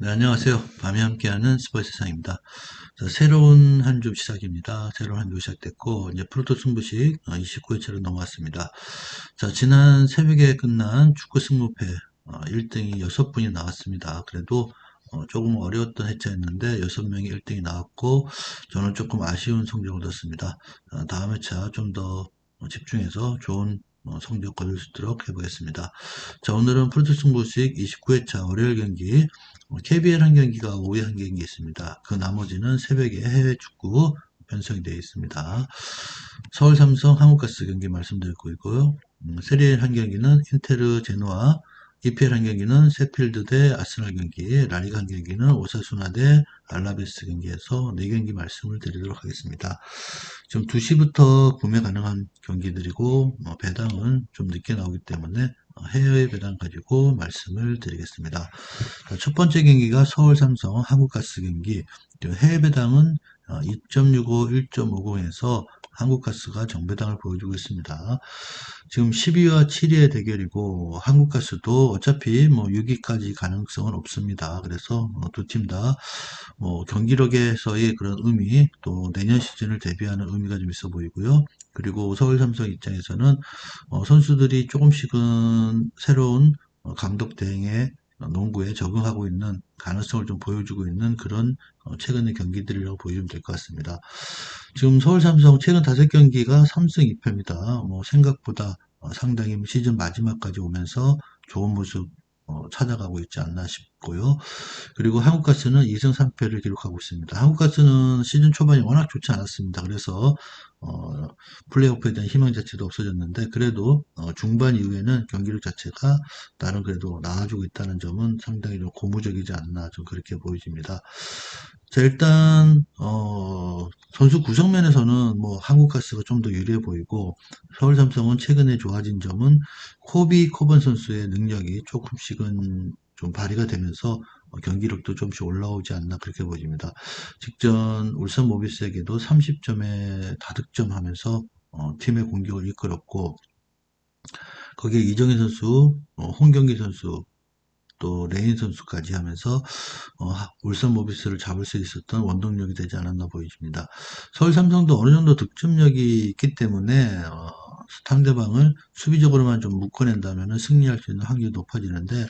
네, 안녕하세요. 밤에 함께하는 스포츠 세상입니다. 자, 새로운 한 주 시작입니다. 새로운 한 주 시작됐고, 이제 프로토 승부식 29회차로 넘어왔습니다. 자, 지난 새벽에 끝난 축구 승무패 1등이 6분이 나왔습니다. 그래도 어, 조금 어려웠던 회차였는데 6명이 1등이 나왔고, 저는 조금 아쉬운 성적을 얻었습니다. 어, 다음 회차 좀 더 집중해서 좋은 어, 성적 거둘 수 있도록 해보겠습니다. 자, 오늘은 프로토 승부식 29회차 월요일 경기 KBL 한 경기가 오후에 한 경기 있습니다. 그 나머지는 새벽에 해외 축구 편성이 되어 있습니다. 서울 삼성 한국가스 경기 말씀드리고 있고요. 음, 세리엘 한 경기는 인테르 제노아, EPL 한 경기는 세필드 대 아스날 경기, 라리가 한 경기는 오사수나 대 알라베스 경기에서 4경기 말씀을 드리도록 하겠습니다. 지금 2시부터 구매 가능한 경기들이고 뭐 배당은 좀 늦게 나오기 때문에 해외 배당 가지고 말씀을 드리겠습니다. 첫 번째 경기가 서울 삼성 한국가스 경기 해외 배당은 2.65, 1.50에서 한국가스가 정배당을 보여주고 있습니다. 지금 12위와 7위의 대결이고 한국가스도 어차피 뭐 6위까지 가능성은 없습니다. 그래서 뭐두팀 다 뭐 경기력에서의 그런 의미 또 내년 시즌을 대비하는 의미가 좀 있어 보이고요. 그리고 서울 삼성 입장에서는 어 선수들이 조금씩은 새로운 어, 감독 대행에 농구에 적응하고 있는 가능성을 좀 보여주고 있는 그런 어, 최근의 경기들이라고 보여주면 될 것 같습니다. 지금 서울 삼성 최근 다섯 경기가 3승 2패입니다. 뭐 생각보다 어, 상당히 시즌 마지막까지 오면서 좋은 모습 어, 찾아가고 있지 않나 싶고요. 그리고 한국가스는 2승 3패를 기록하고 있습니다. 한국가스는 시즌 초반이 워낙 좋지 않았습니다. 그래서 어, 플레이오프에 대한 희망 자체도 없어졌는데 그래도 어, 중반 이후에는 경기력 자체가 나름 그래도 나아지고 있다는 점은 상당히 좀 고무적이지 않나 좀 그렇게 보여집니다. 자 일단 어, 선수 구성면에서는 뭐 한국가스가 좀 더 유리해 보이고 서울삼성은 최근에 좋아진 점은 코비 코번 선수의 능력이 조금씩은 좀 발휘가 되면서 어, 경기력도 좀씩 올라오지 않나 그렇게 보입니다. 직전 울산 모비스에게도 30점에 다득점하면서 어, 팀의 공격을 이끌었고 거기에 이정희 선수, 어, 홍경기 선수, 또 레인 선수까지 하면서 어, 울산 모비스를 잡을 수 있었던 원동력이 되지 않았나 보여집니다. 서울 삼성도 어느 정도 득점력이 있기 때문에 어, 상대방을 수비적으로만 좀 묶어낸다면 승리할 수 있는 확률이 높아지는데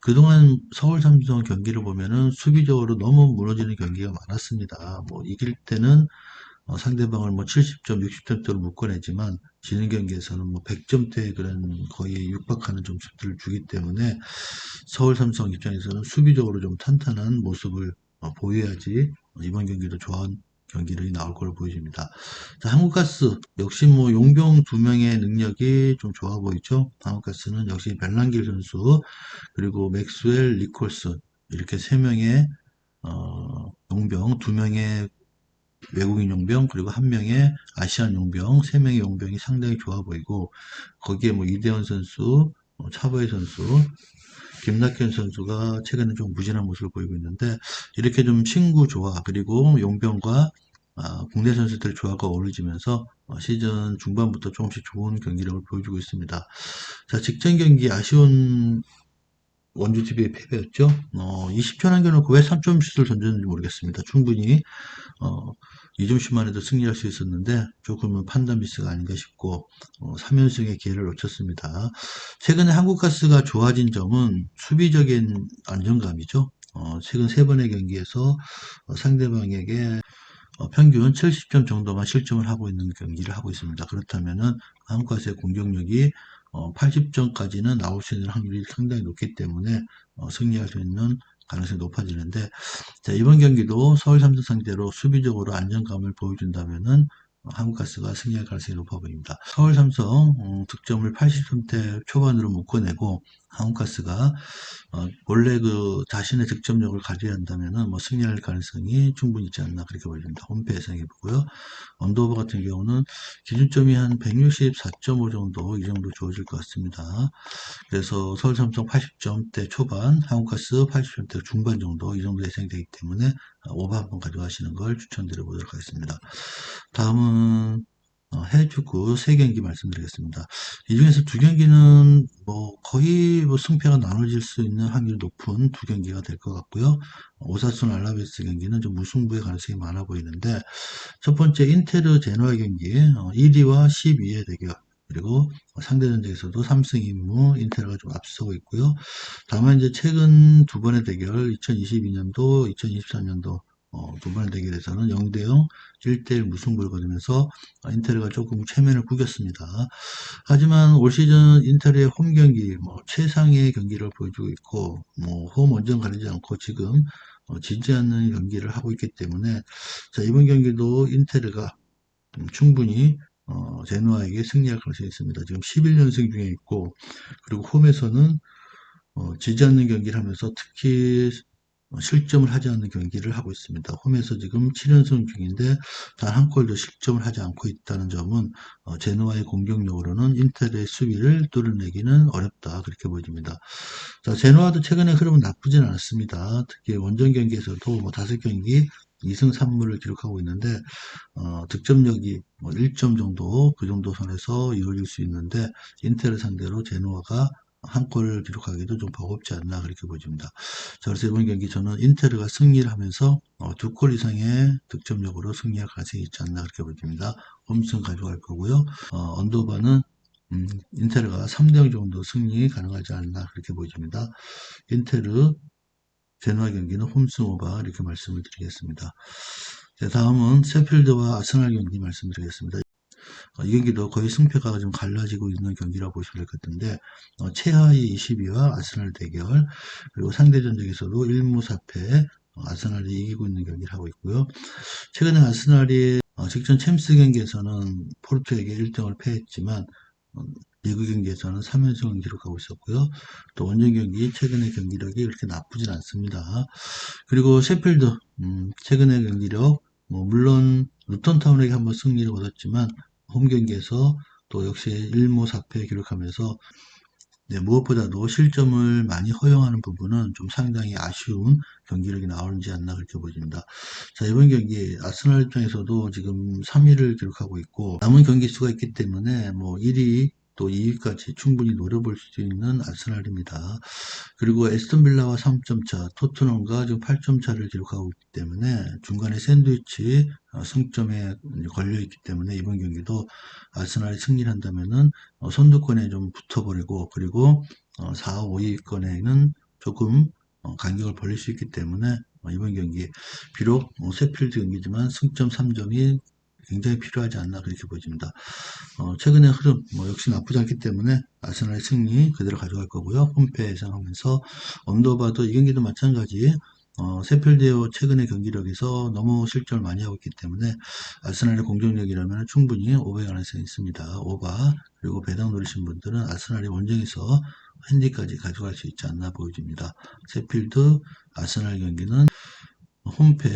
그동안 서울 삼성 경기를 보면은 수비적으로 너무 무너지는 경기가 많았습니다. 뭐 이길 때는 어, 상대방을 뭐 70점, 60점대로 묶어내지만 지는 경기에서는 뭐 100점대 그런 거의 육박하는 점수들을 주기 때문에 서울 삼성 입장에서는 수비적으로 좀 탄탄한 모습을 어, 보여야지 이번 경기도 좋은 경기를 나올 걸로 보여집니다. 자, 한국가스 역시 뭐 용병 두 명의 능력이 좀 좋아 보이죠. 한국가스는 역시 벨랑길 선수 그리고 맥스웰, 리콜스 이렇게 세 명의 어, 용병 두 명의 외국인 용병 그리고 한 명의 아시안 용병 세 명의 용병이 상당히 좋아 보이고 거기에 뭐 이대원 선수, 뭐 차보혜 선수, 김낙현 선수가 최근에 좀 무진한 모습을 보이고 있는데 이렇게 좀 친구 조화 그리고 용병과 아, 국내 선수들 조화가 어우러지면서 어, 시즌 중반부터 조금씩 좋은 경기력을 보여주고 있습니다. 자 직전 경기 아쉬운 원주 TV의 패배였죠. 어, 20초 남겨놓고 왜 3점 슛을 던졌는지 모르겠습니다. 충분히 어, 2점슛만 해도 승리할 수 있었는데 조금은 판단 미스가 아닌가 싶고 어, 3연승의 기회를 놓쳤습니다. 최근에 한국가스가 좋아진 점은 수비적인 안정감이죠. 어, 최근 세 번의 경기에서 어, 상대방에게 어, 평균 70점 정도만 실점을 하고 있는 경기를 하고 있습니다. 그렇다면은 한국가스의 공격력이 어, 80점까지는 나올 수 있는 확률이 상당히 높기 때문에 어, 승리할 수 있는 가능성이 높아지는데 자, 이번 경기도 서울 삼성 상대로 수비적으로 안정감을 보여준다면은 한국가스가 승리할 가능성이 높아 보입니다. 서울 삼성 음, 득점을 80점대 초반으로 묶어내고 한국가스가 어, 원래 그 자신의 득점력을 가져야 한다면은 뭐 승리할 가능성이 충분히 있지 않나 그렇게 보입니다. 홈페 예상해 보고요. 언더오버 같은 경우는 기준점이 한 164.5 정도 이 정도 주어질 것 같습니다. 그래서 서울 삼성 80점대 초반, 한국가스 80점대 중반 정도 이 정도 예상이 되기 때문에 오버 한번 가져가시는 걸 추천드려 보도록 하겠습니다. 다음은 어, 해주고 세 경기 말씀드리겠습니다. 이 중에서 두 경기는 뭐 거의 뭐 승패가 나눠질 수 있는 확률이 높은 두 경기가 될 것 같고요. 오사순 알라베스 경기는 좀 무승부의 가능성이 많아 보이는데 첫 번째 인테르 제노아 경기 어, 1위와 12위의 대결 그리고 상대 전적에서도 3승 2무 인테르가 좀 앞서고 있고요. 다만 이제 최근 두 번의 대결 2022년도 2023년도 어, 두 번의 대결에서는 0대0 1대1 무승부를 거두면서 인테르가 조금 체면을 구겼습니다. 하지만 올 시즌 인테르의 홈 경기 뭐 최상의 경기를 보여주고 있고 뭐 홈 원정 가리지 않고 지금 어, 지지 않는 경기를 하고 있기 때문에 자 이번 경기도 인테르가 음, 충분히 어, 제노아에게 승리할 가능성이 있습니다. 지금 11연승 중에 있고 그리고 홈에서는 어, 지지 않는 경기를 하면서 특히 어, 실점을 하지 않는 경기를 하고 있습니다. 홈에서 지금 7연승 중인데 단 한 골도 실점을 하지 않고 있다는 점은 어, 제노아의 공격력으로는 인텔의 수비를 뚫어내기는 어렵다 그렇게 보여집니다. 자, 제노아도 최근에 흐름은 나쁘진 않았습니다. 특히 원정 경기에서도 뭐 다섯 경기 2승 3무를 기록하고 있는데 어, 득점력이 뭐 1점 정도 그 정도 선에서 이루어질 수 있는데 인텔을 상대로 제노아가 한 골을 기록하기도 좀 버겁지 않나 그렇게 보여집니다. 자, 그래서 이번 경기 저는 인테르가 승리를 하면서 어, 두골 이상의 득점력으로 승리할 가능성이 있지 않나 그렇게 보여집니다. 홈승 가져갈 거고요. 어, 언더바는 음, 인테르가 3대0 정도 승리 가능하지 않나 그렇게 보여집니다. 인테르 제노아 경기는 홈승 오바 이렇게 말씀을 드리겠습니다. 자, 다음은 세필드와 아스날 경기 말씀드리겠습니다. 어, 이 경기도 거의 승패가 좀 갈라지고 있는 경기라고 보시면 될 것 같은데 어, 최하위 22와 아스날 대결 그리고 상대 전적에서도 1무 4패 어, 아스날이 이기고 있는 경기를 하고 있고요. 최근에 아스날이 어, 직전 챔스 경기에서는 포르투에게 1등을 패했지만 어, 리그 경기에서는 3연승을 기록하고 있었고요. 또 원정 경기 최근의 경기력이 그렇게 나쁘진 않습니다. 그리고 셰필드 음, 최근의 경기력 뭐 물론 루턴타운에게 한번 승리를 얻었지만 홈 경기에서 또 역시 1무 4패 기록하면서 네, 무엇보다도 실점을 많이 허용하는 부분은 좀 상당히 아쉬운 경기력이 나오지 않나 그렇게 보입니다. 자, 이번 경기 아스날 입장에서도 지금 3위를 기록하고 있고 남은 경기 수가 있기 때문에 뭐 1위 또 2위까지 충분히 노려볼 수 있는 아스날입니다. 그리고 에스턴 빌라와 3점 차, 토트넘과 지금 8점 차를 기록하고 있기 때문에 중간에 샌드위치 어, 승점에 걸려 있기 때문에 이번 경기도 아스날이 승리를 한다면은 어, 선두권에 좀 붙어버리고 그리고 4, 5위권에는 조금 어, 간격을 벌릴 수 있기 때문에 이번 경기 비록 세필드 경기지만 승점 3점이 굉장히 필요하지 않나 그렇게 보여집니다. 어, 최근의 흐름 뭐 역시 나쁘지 않기 때문에 아스날의 승리 그대로 가져갈 거고요. 홈페 예상하면서 언더바도 이 경기도 마찬가지 어, 세필드의 최근의 경기력에서 너무 실점을 많이 하고 있기 때문에 아스날의 공격력이라면 충분히 오버의 가능성이 있습니다. 오바 그리고 배당 노리신 분들은 아스날이 원정에서 핸디까지 가져갈 수 있지 않나 보여집니다. 세필드 아스날 경기는 홈페,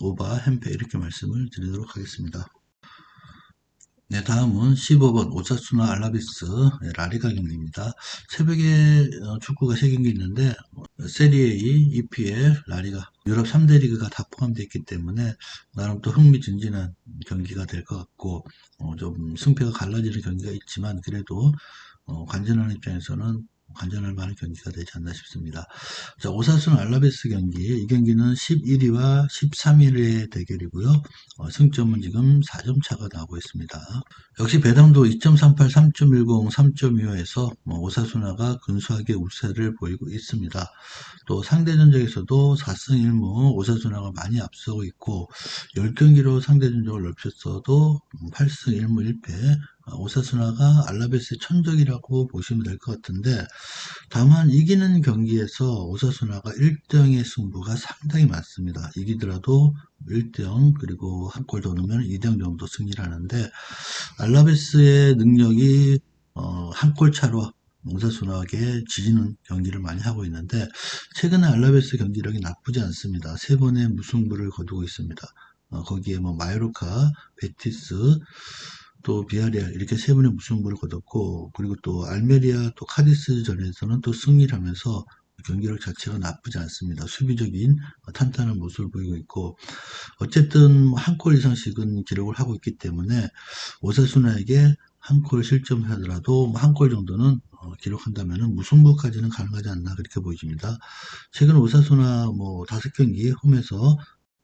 오바, 햄페 이렇게 말씀을 드리도록 하겠습니다. 네, 다음은 15번 오사수나 알라비스 네, 라리가 경기입니다. 새벽에 어, 축구가 3경기 있는데 세리에2 EPL, 라리가 유럽 3대 리그가 다 포함되어 있기 때문에 나름 또 흥미진진한 경기가 될 것 같고 어, 좀 승패가 갈라지는 경기가 있지만 그래도 어, 관전하는 입장에서는 관전할 만한 경기가 되지 않나 싶습니다. 자, 오사순 알라베스 경기. 이 경기는 11위와 13위의 대결이고요. 어, 승점은 지금 4점 차가 나오고 있습니다. 역시 배당도 2.38, 3.10, 3.25에서 뭐 오사순화가 근소하게 우세를 보이고 있습니다. 또 상대 전적에서도 4승 1무 오사순화가 많이 앞서고 있고 10경기로 상대 전적을 넓혔어도 8승 1무 1패 오사스나가 알라베스의 천적이라고 보시면 될 것 같은데 다만 이기는 경기에서 오사스나가 1대0의 승부가 상당히 많습니다. 이기더라도 1대0 그리고 한 골 더 넣으면 2대0 정도 승리를 하는데 알라베스의 능력이 어, 한 골 차로 오사스나에게 지지는 경기를 많이 하고 있는데 최근에 알라베스 경기력이 나쁘지 않습니다. 세 번의 무승부를 거두고 있습니다. 어, 거기에 뭐 마요르카, 베티스, 또 비아리아 이렇게 세 번의 무승부를 거뒀고 그리고 또 알메리아 또 카디스 전에서는 또 승리를 하면서 경기력 자체가 나쁘지 않습니다. 수비적인 탄탄한 모습을 보이고 있고 어쨌든 한 골 이상씩은 기록을 하고 있기 때문에 오사수나에게 한 골 실점하더라도 한 골 정도는 어, 기록한다면 무승부까지는 가능하지 않나 그렇게 보여집니다. 최근 오사수나 뭐 다섯 경기 홈에서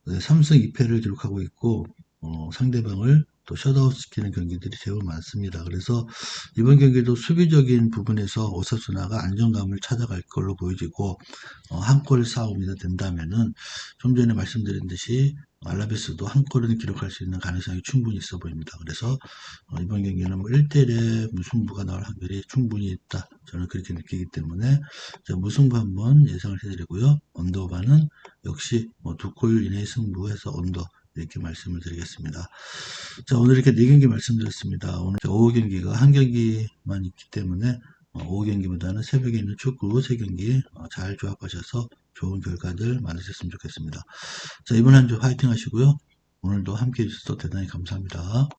3승 2패를 기록하고 있고 어, 상대방을 또 셧아웃 시키는 경기들이 제법 많습니다. 그래서 이번 경기도 수비적인 부분에서 오사수나가 안정감을 찾아갈 걸로 보여지고 어, 한골 싸움이 된다면은 좀 전에 말씀드린 듯이 알라베스도 한 골은 기록할 수 있는 가능성이 충분히 있어 보입니다. 그래서 어, 이번 경기는 뭐 1대1의 무승부가 나올 확률이 충분히 있다. 저는 그렇게 느끼기 때문에 자, 무승부 한번 예상을 해드리고요. 언더바는 역시 뭐 두 골 이내의 승부해서 언더 이렇게 말씀을 드리겠습니다. 자, 오늘 이렇게 네 경기 말씀드렸습니다. 오늘 오후 경기가 한 경기만 있기 때문에 어, 오후 경기보다는 새벽에 있는 축구 세 경기 어, 잘 조합하셔서 좋은 결과들 만드셨으면 좋겠습니다. 자, 이번 한 주 화이팅 하시고요. 오늘도 함께 해주셔서 대단히 감사합니다.